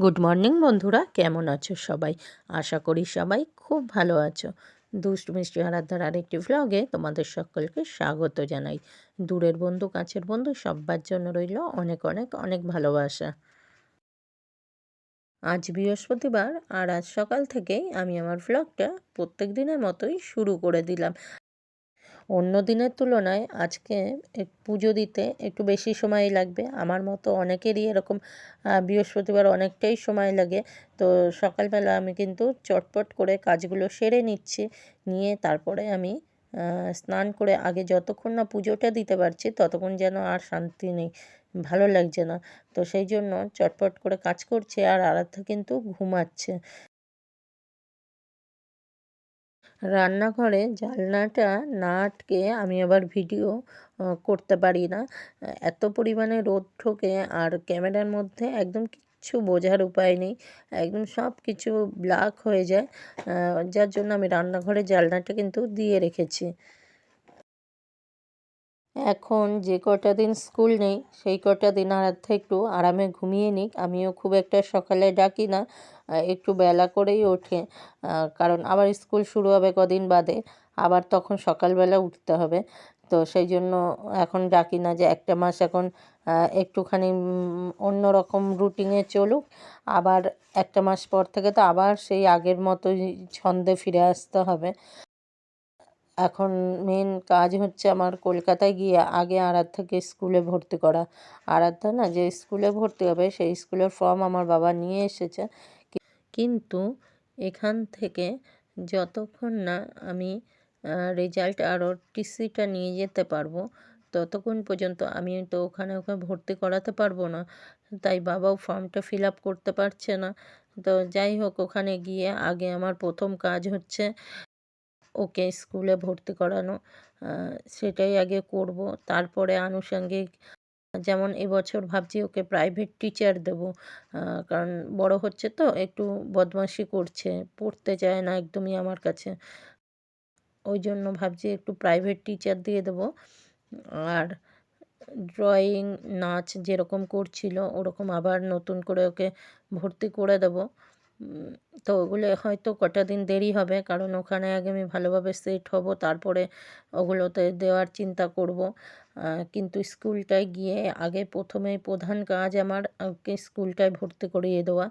Good morning বন্ধুরা। কেমন আছো সবাই? আশা করি সবাই খুব ভালো আছো। দুষ্ট মিষ্টি আরাধ্যার আরেকটি ভ্লগে তোমাদের সকলকে স্বাগত জানাই। দূরের বন্ধু, কাছের বন্ধু সবার জন্য রইল অনেক অনেক অনেক ভালোবাসা। আজ বৃহস্পতিবার আর আজ সকাল থেকেই আমি আমার ভ্লগটা প্রত্যেক দিনের মতোই শুরু করে দিলাম। অন্য দিনের তুলনায় আজকে পুজো দিতে একটু বেশি সময় লাগবে। আমার মতো অনেকেরই এরকম বৃহস্পতিবার অনেকটাই সময় লাগে। তো সকালবেলা আমি কিন্তু চটপট করে কাজগুলো সেরে নিচ্ছি, নিয়ে তারপরে আমি স্নান করে আগে যতক্ষণ না পুজোটা দিতে পারছি ততক্ষণ যেন আর শান্তি নেই, ভালো লাগছে না। তো সেই জন্য চটপট করে কাজ করছে আর আরাধ্যা কিন্তু ঘুমাচ্ছে। রান্নাঘরে জানলাটা না আটকে আমি আবার ভিডিও করতে পারি না। এত পরিমাণে রোদ ঠোকে আর ক্যামেরার মধ্যে একদম কিচ্ছু বোঝার উপায় নেই। একদম সব কিছু ব্ল্যাক হয়ে যায়। যার জন্য আমি রান্নাঘরে জানলাটা কিন্তু দিয়ে রেখেছি। এখন যে কটা দিন স্কুল নেই, সেই কটা দিন আর একটু আরামে ঘুমিয়ে নিক। আমিও খুব একটা সকালে ডাকি না একটু বেলা করেই ওঠে কারণ আবার স্কুল শুরু হবে কদিন বাদে, আবার তখন সকালবেলা উঠতে হবে। তো সেই জন্য এখন ডাকি না যে একটা মাস এখন একটুখানি অন্যরকম রুটিনে চলুক। আবার একটা মাস পর থেকে তো আবার সেই আগের মতোই ছন্দে ফিরে আসতে হবে। এখন মেন কাজ হচ্ছে আমার কলকাতায় গিয়ে আগে আরাধ্যাকে স্কুলে ভর্তি করা। আরাধ্যা না যে স্কুলে ভর্তি হবে, সেই স্কুলের ফর্ম আমার বাবা নিয়ে এসেছে। কিন্তু এখান থেকে যতক্ষণ না আমি রেজাল্ট আর টিসিটা নিয়ে যেতে পারব, ততক্ষণ পর্যন্ত আমি তো ওখানে ওখানে ভর্তি করাতে পারব না। তাই বাবাও ফর্মটা ফিল আপ করতে পারছে না। তো যাই হোক, ওখানে গিয়ে আগে আমার প্রথম কাজ হচ্ছে ওকে স্কুলে ভর্তি করানো সেটাই আগে করব। তারপরে আনুষঙ্গিক, যেমন এবছর ভাবছি ওকে প্রাইভেট টিচার দেবো কারণ বড় হচ্ছে তো, একটু বদমাশি করছে, পড়তে চায় না একদমই আমার কাছে। ওই জন্য ভাবছি একটু প্রাইভেট টিচার দিয়ে দেবো। আর ড্রয়িং নাচ যেরকম করছিল, ওরকম আবার নতুন করে ওকে ভর্তি করে দেবো। তো ওগুলো হয়তো কটা দিন দেরি হবে, কারণ ওখানে আগে আমি ভালোভাবে সেট হব, তারপরে ওগুলোতে দেওয়ার চিন্তা করব। কিন্তু স্কুলটায় গিয়ে আগে প্রথমে প্রধান কাজ আমার স্কুলটায় ভর্তি করিয়ে দেওয়া।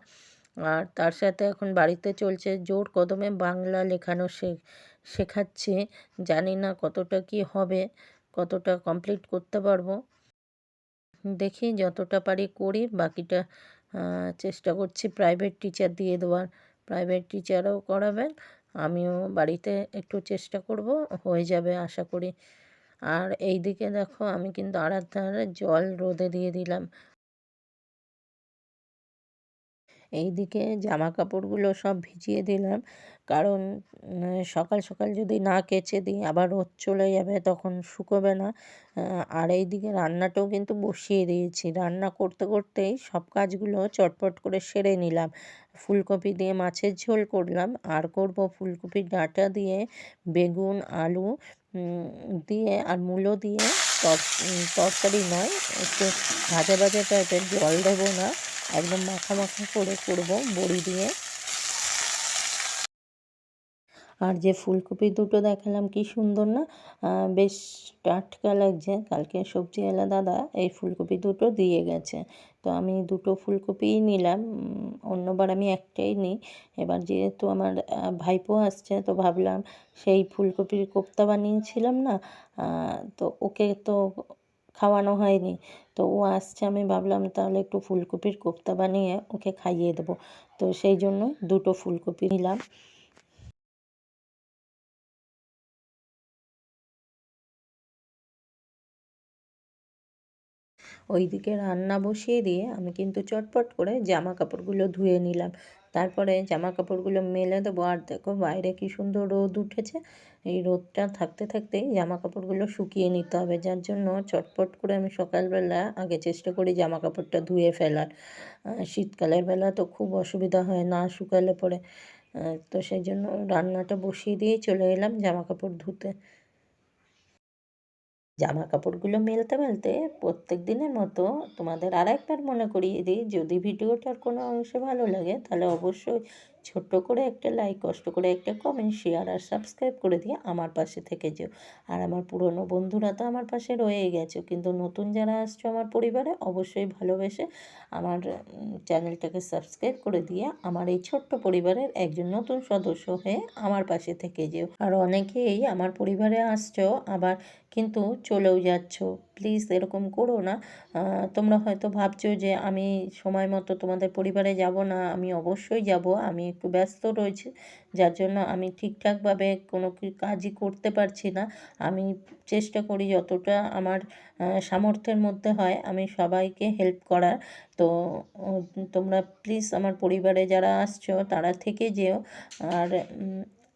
আর তার সাথে এখন বাড়িতে চলছে, জোর কদমে বাংলা লেখানো শেখাচ্ছে। জানি না কতটা কি হবে, কতটা কমপ্লিট করতে পারব। দেখি যতটা পারি করি, বাকিটা চেষ্টা করছি প্রাইভেট টিচার দিয়ে দেওয়ার। প্রাইভেট টিচারও করাবেন, আমিও বাড়িতে একটু চেষ্টা করব, হয়ে যাবে আশা করি। আর এই দিকে দেখো, আমি কিন্তু আরাধ্যার জল রোদে দিয়ে দিলাম। এইদিকে জামা কাপড়গুলো সব ভিজিয়ে দিলাম। কারণ সকাল সকাল যদি না কেচে দিই, আবার রোদ চলে যাবে তখন শুকোবে না। আর এইদিকে রান্নাটাও কিন্তু বসিয়ে দিয়েছি। রান্না করতে করতেই সব কাজগুলো চটপট করে সেরে নিলাম। ফুলকপি দিয়ে মাছের ঝোল করলাম। আর করব ফুলকপির ডাঁটা দিয়ে বেগুন, আলু দিয়ে আর মূলো দিয়ে তরকারি নয়, একটু ভাজা ভাজা টাইপের জল দেবো না। একদম মাখা মাখা করে করব বড়ি দিয়ে। আর যে ফুলকপি দুটো দেখালাম কি সুন্দর না? বেশ টাটকা লাগছে। কালকে সবজিওয়ালা দাদা এই ফুলকপি দুটো দিয়ে গেছে। তো আমি দুটো ফুলকপিই নিলাম। অন্যবার আমি একটাই নিই। এবার যেহেতু আমার ভাইপো আসছে, তো ভাবলাম সেই ফুলকপির কোপ্তা বানিয়েছিলাম না? তো ওকে তো খাওয়ানো হয়নি। তো ও আসছে, আমি ভাবলাম তাহলে একটু ফুলকপির কোপ্তা বানিয়ে ওকে খাইয়ে দেবো। তো সেই জন্য দুটো ফুলকপি নিলাম। ওইদিকে রান্না বসিয়ে দিয়ে আমি কিন্তু চটপট করে জামা কাপড়গুলো ধুয়ে নিলাম। তারপরে জামা কাপড়গুলো মেলে দেবো। আর দেখো বাইরে কি সুন্দর রোদ উঠেছে। এই রোদটা থাকতে থাকতেই জামা কাপড়গুলো শুকিয়ে নিতে হবে। যার জন্য চটপট করে আমি সকালবেলা আগে চেষ্টা করি জামা কাপড়টা ধুয়ে ফেলার। শীতকালের বেলা তো খুব অসুবিধা হয় না শুকালে পরে। তো সেই জন্য রান্নাটা বসিয়ে দিয়েই চলে এলাম জামা কাপড় ধুতে। জামা কাপড়গুলো মেলতে মেলতে প্রত্যেক দিনের মতো তোমাদের আর একবার মনে করিয়ে দিই, যদি ভিডিওটার কোনো অংশে ভালো লাগে তাহলে অবশ্যই ছোট্ট করে একটা লাইক কষ্ট করে একটা কমেন্ট শেয়ার আর সাবস্ক্রাইব করে দিয়ে আমার পাশে থেকে যেও। আর আমার পুরনো বন্ধুরা তো আমার পাশে রয়েই গেছো। কিন্তু নতুন যারা আসছো আমার পরিবারে, অবশ্যই ভালোবেসে আমার চ্যানেলটাকে সাবস্ক্রাইব করে দিয়ে আমার এই ছোট্ট পরিবারের একজন নতুন সদস্য হয়ে আমার পাশে থেকে যেও। আর অনেকেই আমার পরিবারে আসছো, আবার কিন্তু চলেও যাচ্ছ। প্লিজ এরকম করো না। তোমরা হয়তো ভাবছ যে আমি সময় মতো তোমাদের পরিবারে যাব না, আমি অবশ্যই যাব, আমি একটু ব্যস্ত রয়েছি, যার জন্য আমি ঠিকঠাকভাবে কোনো কাজই করতে পারছি না। আমি চেষ্টা করি যতটা আমার সামর্থ্যের মধ্যে হয় আমি সবাইকে হেল্প করার। তো তোমরা প্লিজ আমার পরিবারে যারা আসছো, তারা থেকে যেও। আর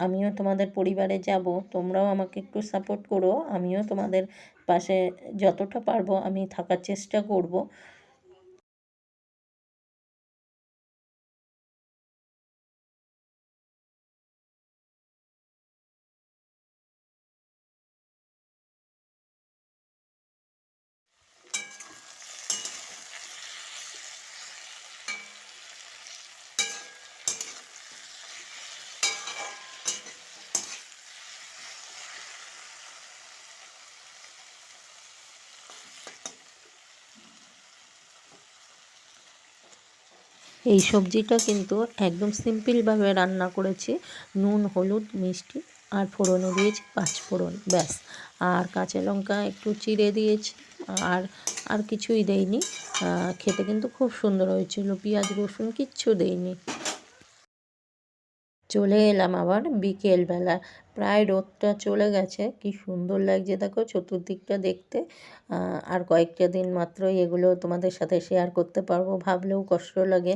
আমিও তোমাদের পরিবারে যাব, তোমরাও আমাকে একটু সাপোর্ট করো, আমিও তোমাদের পাশে যতটা পারব আমি থাকার চেষ্টা করব। এই সবজিটা কিন্তু একদম সিম্পলভাবে রান্না করেছি। নুন, হলুদ, মিষ্টি আর ফোড়নে দিয়েছি, পাঁচ ফোড়ন, ব্যাস। আর কাঁচা লঙ্কা একটু চিড়ে দিয়েছি আর আর কিছুই দেইনি। খেতে কিন্তু খুব সুন্দর হয়েছিল, পেঁয়াজ, রসুন কিচ্ছু দেইনি। চলে এলাম আবার বিকেলবেলা। প্রায় রোদটা চলে গেছে। কি সুন্দর লাগছে। দেখো চতুর্দিকটা দেখতে। আর কয়েকটা দিন মাত্রই এগুলো তোমাদের সাথে শেয়ার করতে পারব। ভাবলেও কষ্ট লাগে।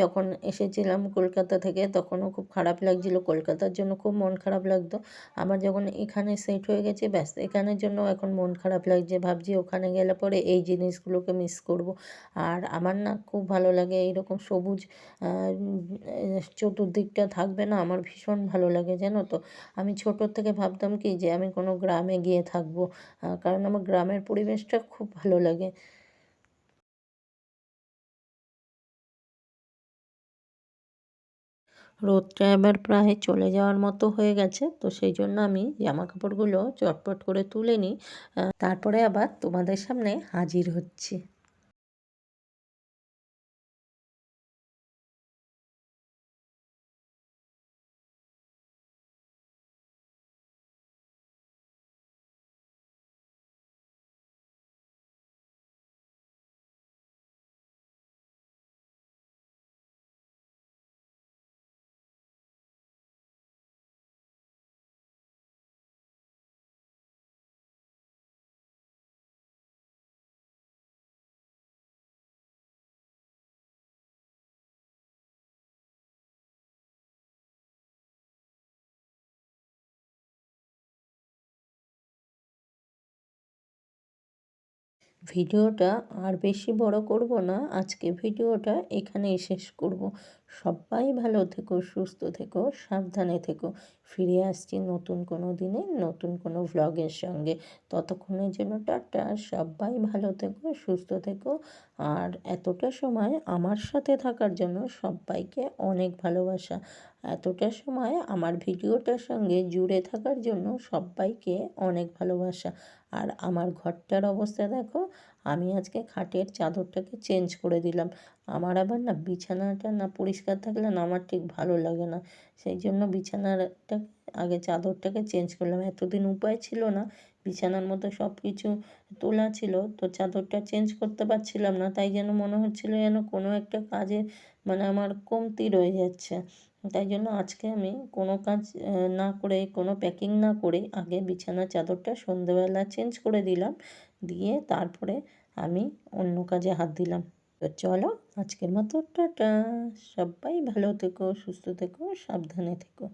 যখন এসেছিলাম কলকাতা থেকে, তখনও খুব খারাপ লাগছিল। কলকাতার জন্য খুব মন খারাপ লাগতো। আমার যখন এখানে সেট হয়ে গেছে, ব্যাস, এখানের জন্য এখন মন খারাপ লাগছে। ভাবছি ওখানে গেলে পরে এই জিনিসগুলোকে মিস করব। আর আমার না খুব ভালো লাগে এইরকম সবুজ চতুর্দিকটা থাকবে না। আমার ভীষণ ভালো লাগে, জানো তো। আমি ছোটোর থেকে ভাবতাম কি যে আমি কোনো গ্রামে গিয়ে থাকব কারণ আমার গ্রামের পরিবেশটা খুব ভালো লাগে। রোদটা এবার প্রায় চলে যাওয়ার মতো হয়ে গেছে, তো সেই জন্য আমি জামা কাপড়গুলো চটপট করে তুলে নিই তারপরে আবার তোমাদের সামনে হাজির হচ্ছি। ভিডিওটা আর বেশি বড় করব না। আজকে ভিডিওটা এখানেই শেষ করব। সবাই ভালো থেকো, সুস্থ থেকো, সাবধানে থেকো। ফিরে আসছি নতুন কোনো দিনে, নতুন কোনো ভ্লগের সঙ্গে। ততক্ষণের জন্য টাটা, সবাই ভালো থেকো, সুস্থ থেকো। আর এতটা সময় আমার সাথে থাকার জন্য সবাইকে অনেক ভালোবাসা। এতটা সময় আমার ভিডিওটার সঙ্গে জুড়ে থাকার জন্য সবাইকে অনেক ভালোবাসা। আর আমার ঘরটার অবস্থা দেখো আমি আজকে খাটের চাদরটাকে চেঞ্জ করে দিলাম। আমার আবার না বিছানাটা না পরিষ্কার থাকলে না আমার ঠিক ভালো লাগে না। সেই জন্য বিছানাটা আগে চাদরটাকে চেঞ্জ করলাম। এতদিন উপায় ছিল না। বিছানার মধ্যে সব কিছু তোলা ছিল। তো চাদরটা চেঞ্জ করতে পারছিলাম না। তাই যেন মনে হচ্ছিল যেন কোনো একটা কাজে মানে আমার কমতি রয়ে যাচ্ছে। তাই জন্য আজকে আমি কোনো কাজ না করে, কোনো প্যাকিং না করে আগে বিছানার চাদরটা সন্ধেবেলা চেঞ্জ করে দিলাম। দিয়ে তারপরে আমি অন্য কাজে হাত দিলাম। তো চলো আজকের মতো টাটা। সবাই ভালো থেকো, সুস্থ থেকো, সাবধানে থেকো।